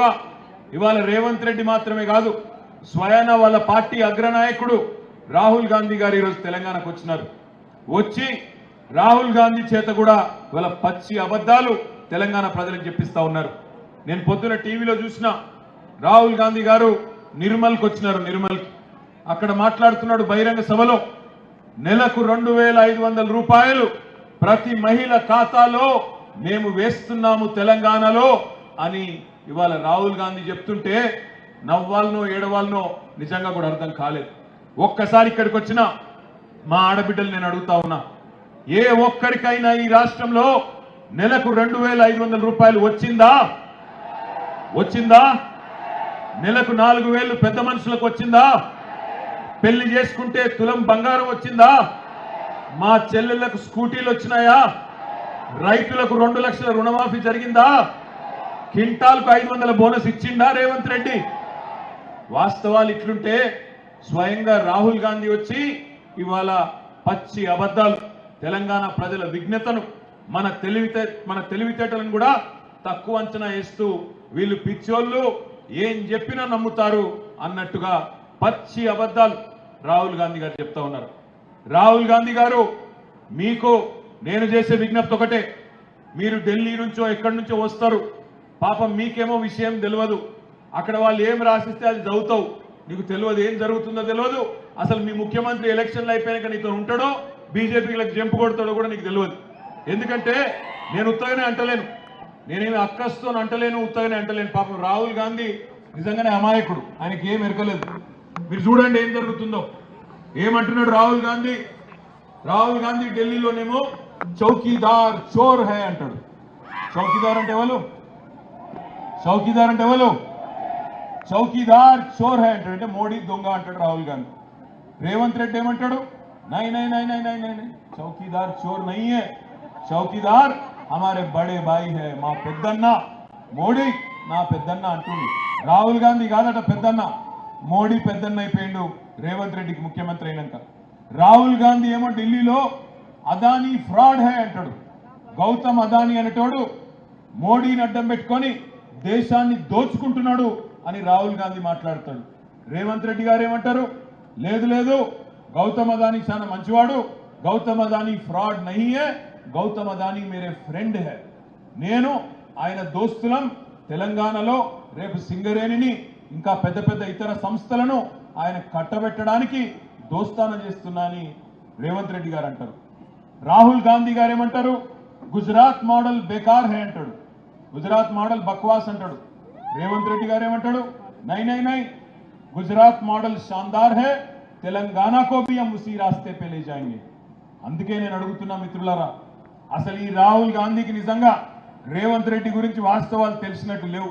పోగా ఇవాళ రేవంత్ రెడ్డి మాత్రమే కాదు స్వయాన వాళ్ళ పార్టీ అగ్రనాయకుడు రాహుల్ గాంధీ గారు ఈరోజు తెలంగాణకు వచ్చినారు. వచ్చి రాహుల్ గాంధీ చేత కూడా వాళ్ళ పచ్చి అబద్ధాలు తెలంగాణ ప్రజలకు చెప్పిస్తా ఉన్నారు. నేను పొద్దున టీవీలో చూసిన రాహుల్ గాంధీ గారు నిర్మల్కి వచ్చినారు నిర్మల్కి. అక్కడ మాట్లాడుతున్నాడు బహిరంగ సభలో నెలకు రెండు వేల ఐదు వందల రూపాయలు ప్రతి మహిళ ఖాతాలో మేము వేస్తున్నాము తెలంగాణలో అని ఇవాళ రాహుల్ గాంధీ చెప్తుంటే నవ్వాలనో ఏడవాలనో నిజంగా కూడా అర్థం కాలేదు. ఒక్కసారి ఇక్కడికి వచ్చిన మా ఆడబిడ్డలు నేను అడుగుతా ఉన్నా ఏ ఒక్కడికైనా ఈ రాష్ట్రంలో నెలకు రెండు వేల ఐదు వందల రూపాయలు వచ్చిందా? వచ్చిందా? నెలకు నాలుగు వేలు పెద్ద మనుషులకు వచ్చిందా? పెళ్ళి చేసుకుంటే తులం బంగారం వచ్చిందా? మా చెల్లెళ్ళకు స్కూటీలు వచ్చినాయా? రైతులకు రెండు లక్షల రుణమాఫీ జరిగిందా? కింటాల్కు ఐదు వందల బోనస్ ఇచ్చిందా రేవంత్ రెడ్డి? వాస్తవాలు ఇట్లుంటే స్వయంగా రాహుల్ గాంధీ వచ్చి ఇవాళ పచ్చి అబద్ధాలు తెలంగాణ ప్రజల విజ్ఞతను మన తెలివితే మన తెలివితేటలను కూడా తక్కువ అంచనా వేస్తూ వీళ్ళు పిచ్చోళ్ళు ఏం చెప్పినా నమ్ముతారు అన్నట్టుగా పచ్చి అబద్ధాలు రాహుల్ గాంధీ గారు చెప్తా ఉన్నారు. రాహుల్ గాంధీ గారు మీకు నేను చేసే విజ్ఞప్తి ఒకటే మీరు ఢిల్లీ నుంచో ఎక్కడి నుంచో వస్తారు పాపం మీకేమో విషయం తెలియదు అక్కడ వాళ్ళు ఏం రాసిస్తే అది చదువుతావు. నీకు తెలియదు ఏం జరుగుతుందో తెలియదు అసలు మీ ముఖ్యమంత్రి ఎలక్షన్లు అయిపోయాక నీతో ఉంటాడో బీజేపీలకు జంపు కొడతాడో కూడా నీకు తెలియదు ఎందుకంటే నేను ఉత్తగానే అంటలేను. నేనేమి అక్కస్తో అంటలేను ఉత్తగానే అంటలేను. పాపం రాహుల్ గాంధీ నిజంగానే అమాయకుడు. ఆయనకి ఏం ఎరకలేదు మీరు చూడండి ఏం జరుగుతుందో. ఏమంటున్నాడు రాహుల్ గాంధీ? రాహుల్ గాంధీ ఢిల్లీలోనేమో చౌకీదార్ చోర్ హై అంటాడు. చౌకీదార్ అంటే ఎవరు? చౌకీదార్ అంటే ఎవరు? చౌకీదార్ చోర్ హై అంటాడు. అంటే మోడీ దొంగ అంటాడు రాహుల్ గాంధీ. రేవంత్ రెడ్డి ఏమంటాడు? నై నై నై నై నై నై చౌకీదార్ చోర్ నై చౌకీదార్ హమారే బడే బాయి హే మా పెద్దన్న. మోడీ నా పెద్దన్న అంటుంది. రాహుల్ గాంధీ కాదట పెద్దన్న. మోడీ పెద్దన్న అయిపోయిండు. రేవంత్ రెడ్డికి ముఖ్యమంత్రి అయినాక రాహుల్ గాంధీ ఏమో ఢిల్లీలో అదానీ ఫ్రాడ్ హే అంటాడు. గౌతమ్ అదానీ అనేటోడు మోడీని అడ్డం పెట్టుకొని దేశాన్ని దోచుకుంటున్నాడు అని రాహుల్ గాంధీ మాట్లాడతాడు. రేవంత్ రెడ్డి గారు ఏమంటారు? లేదు లేదు గౌతమ్ అదానీ చాలా మంచివాడు గౌతమ్ అదానీ ఫ్రాడ్ నహియే గౌతమ్ అదానీ మేరే ఫ్రెండ్ హే. నేను ఆయన దోస్తులం తెలంగాణలో రేపు సింగరేణిని ఇంకా పెద్ద పెద్ద ఇతర సంస్థలను ఆయన కట్టబెట్టడానికి దోస్తాన చేస్తున్నా అని రేవంత్ రెడ్డి గారు అంటారు. రాహుల్ గాంధీ గారు ఏమంటారు? గుజరాత్ మోడల్ బేకార్ హే అంటాడు. గుజరాత్ మోడల్ బక్వాస్ అంటాడు. రేవంత్ రెడ్డి గారు ఏమంటాడు? నై నై నై గుజరాత్ మోడల్ షాందార్ హే తెలంగాణ కో ఉసి ఉసీ రాస్తే పే జాయింగే. అందుకే నేను అడుగుతున్నా మిత్రులారా అసలు ఈ రాహుల్ గాంధీకి నిజంగా రేవంత్ రెడ్డి గురించి వాస్తవాలు తెలిసినట్టు లేవు.